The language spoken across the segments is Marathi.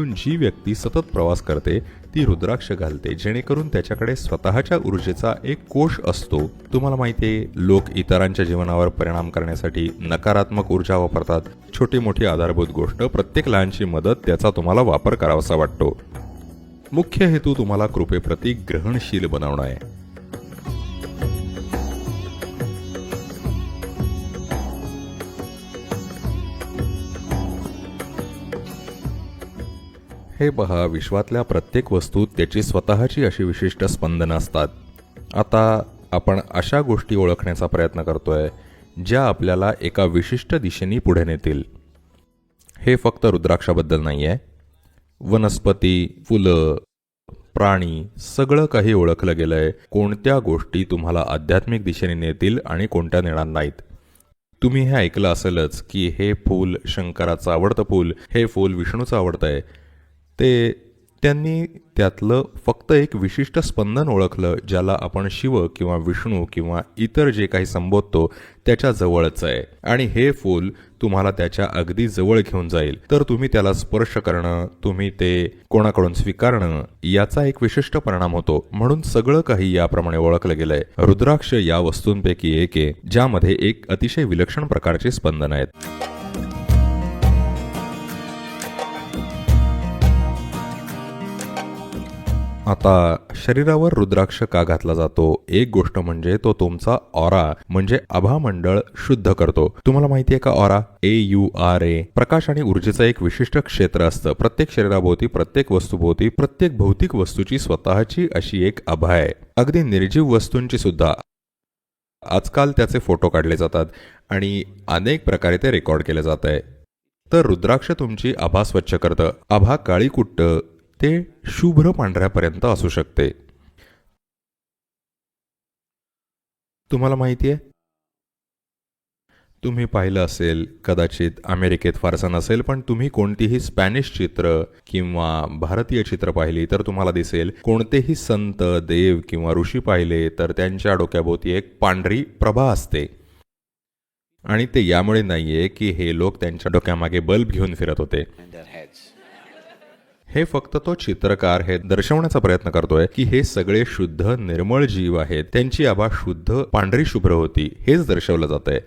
जी व्यक्ती सतत प्रवास करते ती रुद्राक्ष घालते जेणेकरून त्याच्याकडे स्वतःच्या ऊर्जेचा एक कोश असतो. तुम्हाला माहिती आहे लोक इतरांच्या जीवनावर परिणाम करण्यासाठी नकारात्मक ऊर्जा वापरतात. छोटी मोठी आधारभूत गोष्ट प्रत्येक लहानशी मदत त्याचा तुम्हाला वापर करावासा वाटतो. मुख्य हेतू तुम्हाला कृपेप्रती ग्रहणशील बनवणं आहे. हे पहा विश्वातल्या प्रत्येक वस्तूत त्याची स्वतःची अशी विशिष्ट स्पंदनं असतात. आता आपण अशा गोष्टी ओळखण्याचा प्रयत्न करतोय ज्या आपल्याला एका विशिष्ट दिशेने पुढे नेतील. हे फक्त रुद्राक्षाबद्दल नाही आहे वनस्पती फुलं प्राणी सगळं काही ओळखलं गेलंय. कोणत्या गोष्टी तुम्हाला आध्यात्मिक दिशेने नेतील आणि कोणत्या नेणार नाहीत? तुम्ही हे ऐकलं असेलच की हे फूल शंकराचं आवडतं फूल हे फूल विष्णूचं आवडतं आहे ते त्यांनी त्यातलं फक्त एक विशिष्ट स्पंदन ओळखलं ज्याला आपण शिव किंवा विष्णू किंवा इतर जे काही संबोधतो त्याच्या जवळच आहे. आणि हे फूल तुम्हाला त्याच्या अगदी जवळ घेऊन जाईल. तर तुम्ही त्याला स्पर्श करणं तुम्ही ते कोणाकडून स्वीकारणं याचा एक विशिष्ट परिणाम होतो. म्हणून सगळं काही याप्रमाणे ओळखलं गेलंय. रुद्राक्ष या वस्तूंपैकी एक आहे ज्यामध्ये एक अतिशय विलक्षण प्रकारचे स्पंदन आहेत. आता शरीरावर रुद्राक्ष का घातला जातो? एक गोष्ट म्हणजे तो तुमचा ऑरा म्हणजे आभामंडळ शुद्ध करतो. तुम्हाला माहिती आहे का aura A U R A प्रकाश आणि ऊर्जेचं एक विशिष्ट क्षेत्र असतं. प्रत्येक शरीराभोवती प्रत्येक वस्तूभोवती प्रत्येक भौतिक वस्तूची स्वतःची अशी एक आभा आहे. अगदी निर्जीव वस्तूंची सुद्धा. आजकाल त्याचे फोटो काढले जातात आणि अनेक प्रकारे ते रेकॉर्ड केले जात आहे तर रुद्राक्ष तुमची आभा स्वच्छ करतं. आभा काळी कुट्ट ते शुभ्र पांढऱ्यापर्यंत असू शकते. तुम्हाला माहिती आहे? तुम्ही पाहिलं असेल कदाचित अमेरिकेत फारसं नसेल पण तुम्ही कोणतीही स्पॅनिश चित्र किंवा भारतीय चित्र पाहिली तर तुम्हाला दिसेल कोणतेही संत देव किंवा ऋषी पाहिले तर त्यांच्या डोक्याभोवती एक पांढरी प्रभा असते. आणि ते यामुळे नाहीये की हे लोक त्यांच्या डोक्यामागे बल्ब घेऊन फिरत होते. Their heads. हे फक्त तो चित्रकार हे दर्शवण्याचा प्रयत्न करतोय की हे सगळे शुद्ध निर्मळ जीव आहेत. त्यांची आभा शुद्ध पांढरी शुभ्र होती. हेच दर्शवलं जात आहे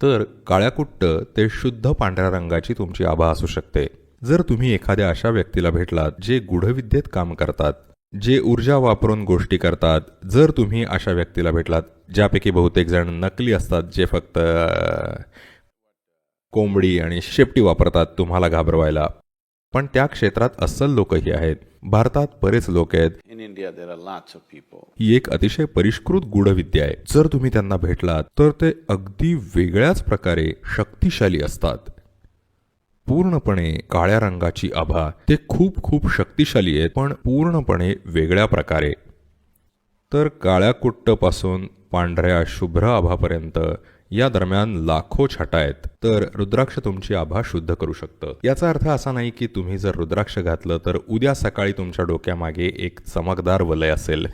तर काळ्याकुट्ट ते शुद्ध पांढऱ्या रंगाची तुमची आभा असू शकते. जर तुम्ही एखाद्या अशा व्यक्तीला भेटलात जे गुढविद्येत काम करतात जे ऊर्जा वापरून गोष्टी करतात जर तुम्ही अशा व्यक्तीला भेटलात ज्यापैकी बहुतेक जण नकली असतात जे फक्त कोंबडी आणि शेपटी वापरतात तुम्हाला घाबरवायला पण त्या क्षेत्रात अस्सल लोकही आहेत. भारतात बरेच लोक आहेत. In India, there are lots of people. ही एक अतिशय परिष्कृत गूढविद्या आहे. जर तुम्ही त्यांना भेटलात तर ते अगदी वेगळ्याच प्रकारे शक्तिशाली असतात. पूर्णपणे काळ्या रंगाची आभा ते खूप खूप शक्तिशाली आहेत पण पूर्णपणे वेगळ्या प्रकारे. तर काळ्या कुट्टपासून पांढऱ्या शुभ्र आभापर्यंत या दरम्यान लाखो छटा आहेत. तर रुद्राक्ष तुमची आभा शुद्ध करू शकतं. याचा अर्थ असा नाही की तुम्ही जर रुद्राक्ष घातलं तर उद्या सकाळी तुमच्या डोक्यामागे एक चमकदार वलय असेल.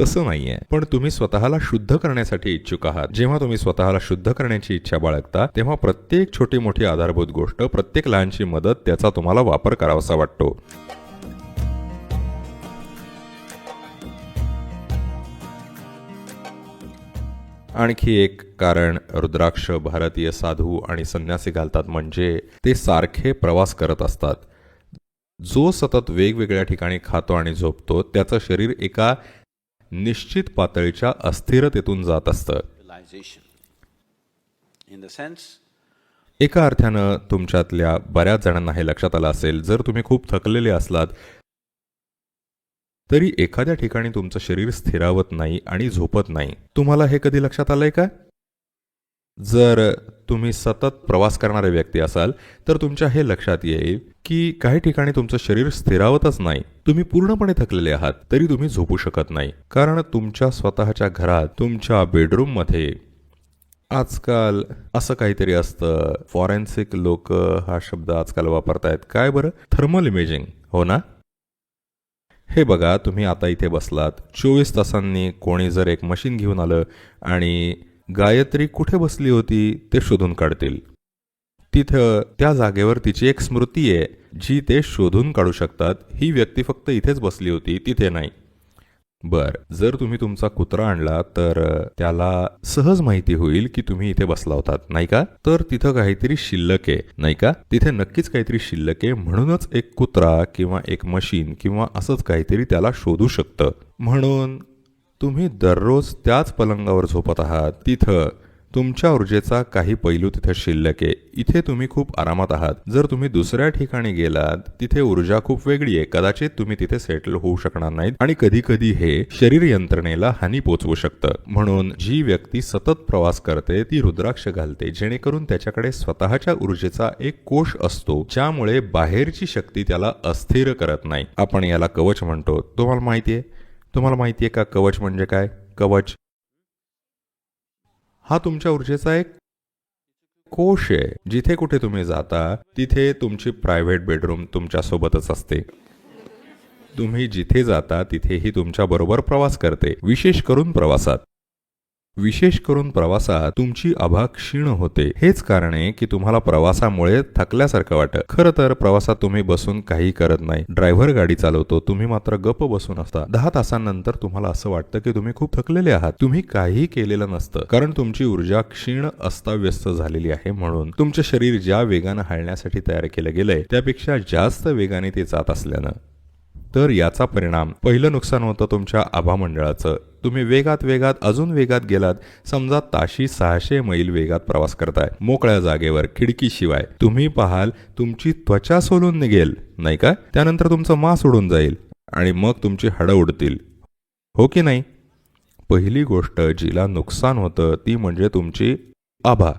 तसं नाहीये. पण तुम्ही स्वतःला शुद्ध करण्यासाठी इच्छुक आहात. जेव्हा तुम्ही स्वतःला शुद्ध करण्याची इच्छा बाळगता तेव्हा प्रत्येक छोटी मोठी आधारभूत गोष्ट प्रत्येक लहानशी मदत त्याचा तुम्हाला वापर करावासा वाटतो. आणखी एक कारण रुद्राक्ष भारतीय साधू आणि संन्यासी घालतात म्हणजे ते सारखे प्रवास करत असतात. जो सतत वेगवेगळ्या ठिकाणी खातो आणि झोपतो त्याचं शरीर एका निश्चित पातळीच्या अस्थिरतेतून जात असतं. एका अर्थानं तुमच्यातल्या बऱ्याच जणांना हे लक्षात आलं असेल जर तुम्ही खूप थकलेले असलात तरी एखाद्या ठिकाणी तुमचं शरीर स्थिरावत नाही आणि झोपत नाही तुम्हाला हे कधी लक्षात आलंय का? जर तुम्ही सतत प्रवास करणारे व्यक्ती असाल तर तुमच्या हे लक्षात येईल की काही ठिकाणी तुमचं शरीर स्थिरावतच नाही. तुम्ही पूर्णपणे थकलेले आहात तरी तुम्ही झोपू शकत नाही. कारण तुमच्या स्वतःच्या घरात तुमच्या बेडरूममध्ये आजकाल असं काहीतरी असतं. फॉरेन्सिक लोक हा शब्द आजकाल वापरतायत. काय बरं? थर्मल इमेजिंग हो ना? हे बघा तुम्ही आता इथे बसलात. चोवीस तासांनी कोणी जर एक मशीन घेऊन आलं आणि गायत्री कुठे बसली होती ते शोधून काढतील. तिथं त्या जागेवर तिची एक स्मृती आहे जी ते शोधून काढू शकतात. ही व्यक्ती फक्त इथेच बसली होती तिथे नाही. बर जर तुम्ही तुमचा कुत्रा आणला तर त्याला सहज माहिती होईल की तुम्ही इथे बसला होतात नाही का? तर तिथं काहीतरी शिल्लक आहे नाही का? तिथे नक्कीच काहीतरी शिल्लक आहे म्हणूनच एक कुत्रा किंवा एक मशीन किंवा असंच काहीतरी त्याला शोधू शकतं. म्हणून तुम्ही दररोज त्याच पलंगावर झोपत आहात तिथं तुमच्या ऊर्जेचा काही पैलू तिथे शिल्लक. आहे इथे तुम्ही खूप आरामात आहात. जर तुम्ही दुसऱ्या ठिकाणी गेलात तिथे ऊर्जा खूप वेगळी आहे. कदाचित तुम्ही तिथे सेटल होऊ शकणार नाहीत आणि कधी कधी हे शरीर यंत्रणेला हानी पोचवू शकतं. म्हणून जी व्यक्ती सतत प्रवास करते ती रुद्राक्ष घालते जेणेकरून त्याच्याकडे स्वतःच्या ऊर्जेचा एक कोश असतो ज्यामुळे बाहेरची शक्ती त्याला अस्थिर करत नाही. आपण याला कवच म्हणतो. तुम्हाला माहितीये तुम्हाला माहितीये का कवच म्हणजे काय? कवच हा तुमच्या ऊर्जेचा एक कोश आहे. जिथे कुठे तुम्ही जाता तिथे तुमची प्रायव्हेट बेडरूम तुमच्या सोबतच असते. तुम्ही जिथे जाता तिथेही तुमच्या बरोबर प्रवास करते. विशेष करून प्रवासात. विशेष करून प्रवासात तुमची आभा क्षीण होते. हेच कारण आहे की तुम्हाला प्रवासामुळे थकल्यासारखं वाटतं. खरं तर प्रवासात तुम्ही बसून काही करत नाही. ड्रायव्हर गाडी चालवतो तुम्ही मात्र गप्प बसून असता. दहा तासांनंतर तुम्हाला असं वाटतं की तुम्ही खूप थकलेले आहात. तुम्ही काही केलेलं नसतं. कारण तुमची ऊर्जा क्षीण अस्ताव्यस्त झालेली आहे म्हणून. तुमचं शरीर ज्या वेगानं हालण्यासाठी तयार केलं गेलंय त्यापेक्षा जास्त वेगाने ते जात असल्यानं. तर याचा परिणाम. पहिलं नुकसान होतं तुमच्या आभामंडळाचं तुम्ही वेगात वेगात अजून वेगात गेलात. समजा ताशी सहाशे मैल वेगात प्रवास करताय. मोकळ्या जागेवर खिडकीशिवाय. तुम्ही पाहाल तुमची त्वचा सोलून निघेल. नाही का? त्यानंतर तुमचं मास उडून जाईल. आणि मग तुमची हाडं उडतील. हो की नाही? पहिली गोष्ट जिला नुकसान होतं ती म्हणजे तुमची आभा.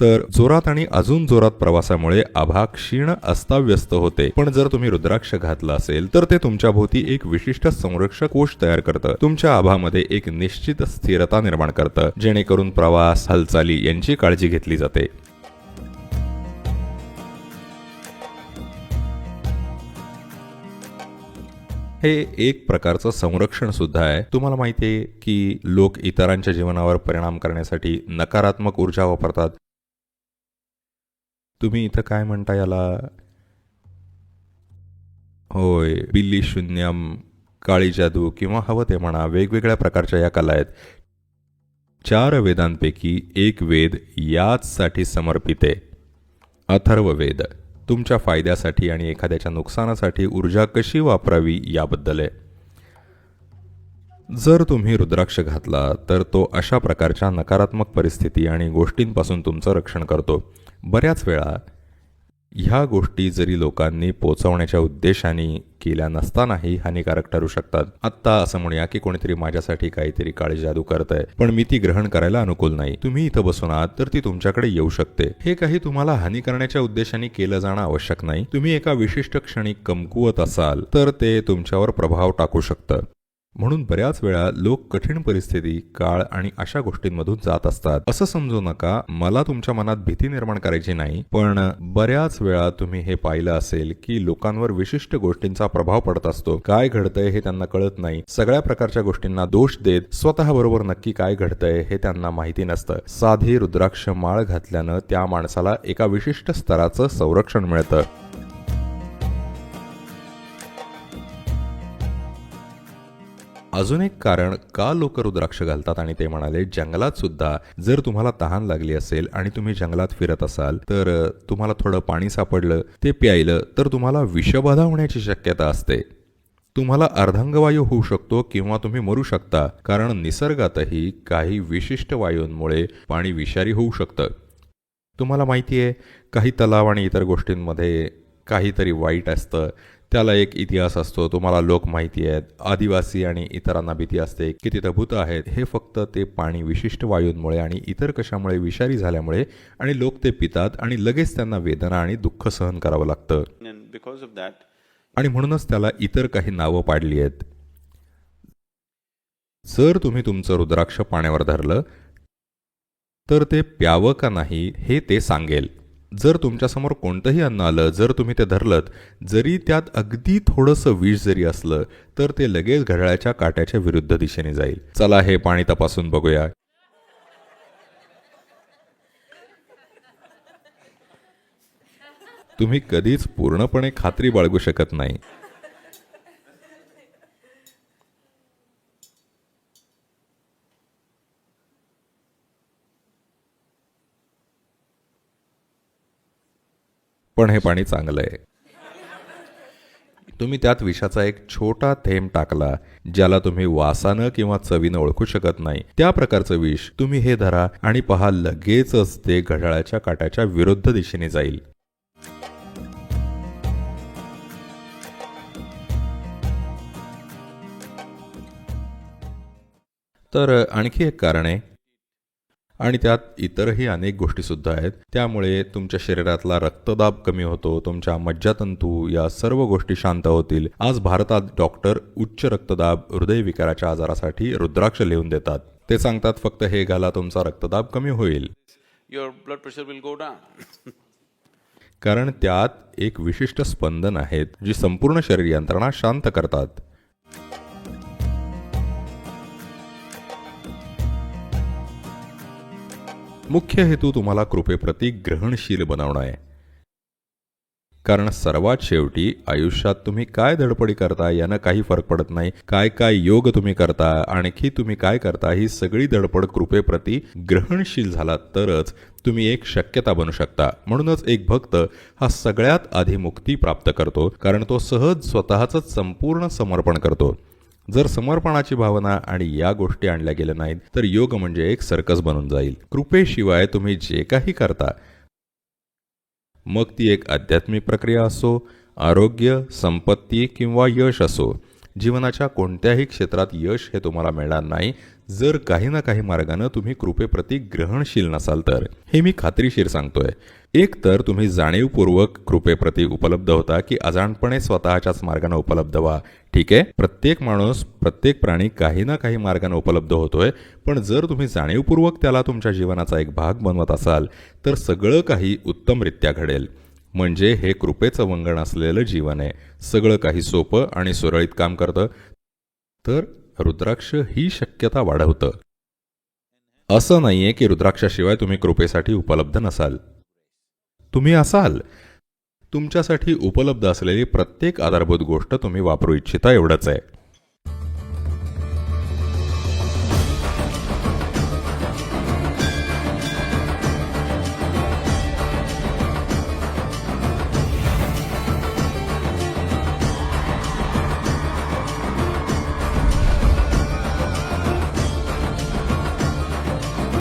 तर जोरात आणि अजून जोरात प्रवासामुळे आभा क्षीण अस्ताव्यस्त होते. पण जर तुम्ही रुद्राक्ष घातलं असेल तर ते तुमच्या भोवती एक विशिष्ट संरक्षक कोश तयार करतं. तुमच्या आभामध्ये एक निश्चित स्थिरता निर्माण करतं जेणेकरून प्रवास हालचाली यांची काळजी घेतली जाते. हे एक प्रकारचं संरक्षण सुद्धा आहे. तुम्हाला माहिती आहे की लोक इतरांच्या जीवनावर परिणाम करण्यासाठी नकारात्मक ऊर्जा वापरतात. तुम्ही इथं काय म्हणता याला? होय बिल्ली शून्यम काळी जादू किंवा हवं ते म्हणा वेगवेगळ्या प्रकारच्या या कला आहेत. चार वेदांपैकी एक वेद याचसाठी समर्पित आहे. अथर्ववेद तुमच्या फायद्यासाठी आणि एखाद्याच्या नुकसानासाठी ऊर्जा कशी वापरावी याबद्दल आहे. जर तुम्ही रुद्राक्ष घातला तर तो अशा प्रकारच्या नकारात्मक परिस्थिती आणि गोष्टींपासून तुमचं रक्षण करतो. बऱ्याच वेळा ह्या गोष्टी जरी लोकांनी पोचवण्याच्या उद्देशाने केल्या नसतानाही हानिकारक ठरू शकतात. आत्ता असं म्हणूया की कोणीतरी माझ्यासाठी काहीतरी काळी जादू करत आहे पण मी ती ग्रहण करायला अनुकूल नाही. तुम्ही इथं बसून आहात तर ती तुमच्याकडे येऊ शकते. हे काही तुम्हाला हानी करण्याच्या उद्देशाने केलं जाणं आवश्यक नाही. तुम्ही एका विशिष्ट क्षणी कमकुवत असाल तर ते तुमच्यावर प्रभाव टाकू शकतं. म्हणून बऱ्याच वेळा लोक कठीण परिस्थिती काळ आणि अशा गोष्टींमधून जात असतात. असं समजू नका मला तुमच्या मनात भीती निर्माण करायची नाही पण बऱ्याच वेळा तुम्ही हे पाहिलं असेल की लोकांवर विशिष्ट गोष्टींचा प्रभाव पडत असतो. काय घडतंय हे त्यांना कळत नाही. सगळ्या प्रकारच्या गोष्टींना दोष देत स्वतः बरोबर नक्की काय घडतंय हे त्यांना माहिती नसतं. साधी रुद्राक्ष माळ घातल्यानं त्या माणसाला एका विशिष्ट स्तराचं संरक्षण मिळतं. अजून एक कारण का लोक रुद्राक्ष घालतात आणि ते म्हणाले जंगलात सुद्धा जर तुम्हाला तहान लागली असेल आणि तुम्ही जंगलात फिरत असाल तर तुम्हाला थोडं पाणी सापडलं ते प्यायलं तर तुम्हाला विषबाधा होण्याची शक्यता असते. तुम्हाला अर्धांगवायू होऊ शकतो किंवा तुम्ही मरू शकता कारण निसर्गातही काही विशिष्ट वायूंमुळे पाणी विषारी होऊ शकतं. तुम्हाला माहिती आहे काही तलाव आणि इतर गोष्टींमध्ये काहीतरी वाईट असतं त्याला एक इतिहास असतो तुम्हाला लोक माहिती आहेत आदिवासी आणि इतरांना भीती असते की तिथं भूत आहेत. हे फक्त ते पाणी विशिष्ट वायूंमुळे आणि इतर कशामुळे विषारी झाल्यामुळे आणि लोक ते पितात आणि लगेच त्यांना वेदना आणि दुःख सहन करावं लागतं. Because of that, आणि म्हणूनच त्याला इतर काही नावं पाडली आहेत. जर तुम्ही तुमचं रुद्राक्ष पाण्यावर धरलं तर ते प्यावं का नाही हे ते सांगेल. जर तुमच्यासमोर कोणतंही अन्न आलं जर तुम्ही ते धरलत जरी त्यात अगदी थोडंसं विष जरी असलं तर ते लगेच घड्याळाच्या काट्याच्या विरुद्ध दिशेने जाईल. चला हे पाणी तपासून बघूया. तुम्ही कधीच पूर्णपणे खात्री बाळगू शकत नाही. पण हे पाणी चांगलं आहे. तुम्ही त्यात विषाचा एक छोटा थेंब टाकला ज्याला तुम्ही वासानं किंवा चवीनं ओळखू शकत नाही. त्या प्रकारचं विष तुम्ही हे धरा आणि पहा लगेचच ते घड्याळाच्या काट्याच्या विरुद्ध दिशेने जाईल. तर आणखी एक कारण आहे. आणि त्यात इतरही अनेक गोष्टी सुद्धा आहेत. त्यामुळे तुमच्या शरीरातला रक्तदाब कमी होतो तुमच्या मज्जातंतू या सर्व गोष्टी शांत होतील. आज भारतात डॉक्टर उच्च रक्तदाब हृदयविकाराच्या आजारासाठी रुद्राक्ष लिहून देतात. ते सांगतात फक्त हे घाला तुमचा रक्तदाब कमी होईल. Your blood pressure will go down. कारण त्यात एक विशिष्ट स्पंदन आहेत जी संपूर्ण शरीर यंत्रणा शांत करतात. मुख्य हेतू तुम्हाला कृपेप्रती ग्रहणशील बनवणं आहे. कारण सर्वात शेवटी आयुष्यात तुम्ही काय धडपडी करता यानं काही फरक पडत नाही. काय काय योग तुम्ही करता आणखी तुम्ही काय करता ही सगळी धडपड कृपेप्रती ग्रहणशील झाला तरच तुम्ही एक शक्यता बनू शकता. म्हणूनच एक भक्त हा सगळ्यात आधी मुक्ती प्राप्त करतो कारण तो सहज स्वतःच संपूर्ण समर्पण करतो. जर समर्पणाची भावना आणि या गोष्टी आणल्या गेल्या नाहीत तर योग म्हणजे एक सर्कस बनून जाईल. कृपेशिवाय तुम्ही जे काही करता मग ती एक आध्यात्मिक प्रक्रिया असो आरोग्य संपत्ती किंवा यश असो. जीवनाच्या कोणत्याही क्षेत्रात यश हे तुम्हाला मिळणार नाही. जर काही ना काही मार्गानं तुम्ही कृपेप्रती ग्रहणशील नसाल तर. हे मी खात्रीशीर सांगतोय. एक तर तुम्ही जाणीवपूर्वक कृपेप्रती उपलब्ध होता की अजाणपणे स्वतःच्याच मार्गाने उपलब्ध व्हा. ठीक आहे? प्रत्येक माणूस प्रत्येक प्राणी काही ना काही मार्गाने उपलब्ध होतोय. पण जर तुम्ही जाणीवपूर्वक त्याला तुमच्या जीवनाचा एक भाग बनवत असाल तर सगळं काही उत्तमरित्या घडेल. म्हणजे हे कृपेचं वंगण असलेलं जीवन आहे. सगळं काही सोपं आणि सुरळीत काम करतं. तर रुद्राक्ष ही शक्यता वाढवतं. असं नाहीये की रुद्राक्षाशिवाय तुम्ही कृपेसाठी उपलब्ध नसाल. तुम्ही असाल. तुमच्यासाठी उपलब्ध असलेली प्रत्येक आधारभूत गोष्ट तुम्ही वापरू इच्छिता एवढंच आहे.